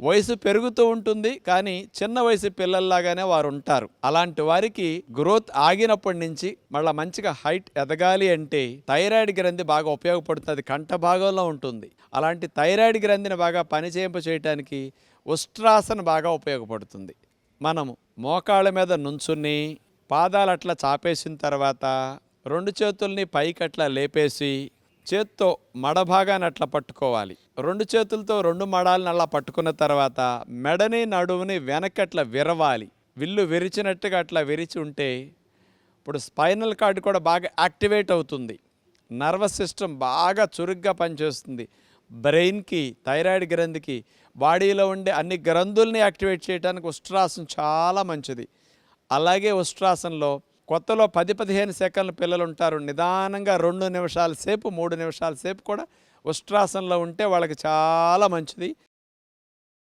వయసు పెరుగుతూ ఉంటుంది కానీ చిన్న వయసు పిల్లల్లాగానే వారు ఉంటారు అలాంటి వారికి గ్రోత్ ఆగినప్పటి నుంచి మళ్ళీ మంచిగా హైట్ ఎదగాలి అంటే థైరాయిడ్ గ్రంథి బాగా ఉపయోగపడుతుంది కంఠ భాగంలో ఉంటుంది. అలాంటి థైరాయిడ్ గ్రంథిని బాగా పనిచేయింప చేయడానికి ఉష్ట్రాసన బాగా ఉపయోగపడుతుంది. మనము మోకాళ్ళ మీద నుంచుని పాదాలు అట్లా చాపేసిన తర్వాత రెండు చేతుల్ని పైకి అట్లా లేపేసి చేత్తో మడ భాగాన్ని అట్లా పట్టుకోవాలి. రెండు చేతులతో రెండు మడాలను అలా పట్టుకున్న తర్వాత మెడని నడువుని వెనక్కి అట్లా విరవాలి. విల్లు విరిచినట్టుగా అట్లా విరిచి ఉంటే ఇప్పుడు స్పైనల్ కార్డ్ కూడా బాగా యాక్టివేట్ అవుతుంది. నర్వస్ సిస్టమ్ బాగా చురుగ్గా పనిచేస్తుంది. బ్రెయిన్కి థైరాయిడ్ గ్రంథికి బాడీలో ఉండే అన్ని గ్రంథుల్ని యాక్టివేట్ చేయడానికి ఉష్ట్రాసనం చాలా మంచిది. అలాగే ఉష్ట్రాసనంలో కొత్తలో పది పదిహేను సెకండ్ల పిల్లలు ఉంటారు నిదానంగా రెండు నిమిషాల సేపు మూడు నిమిషాల సేపు కూడా ఉష్ట్రాసంలో ఉంటే వాళ్ళకి చాలా మంచిది.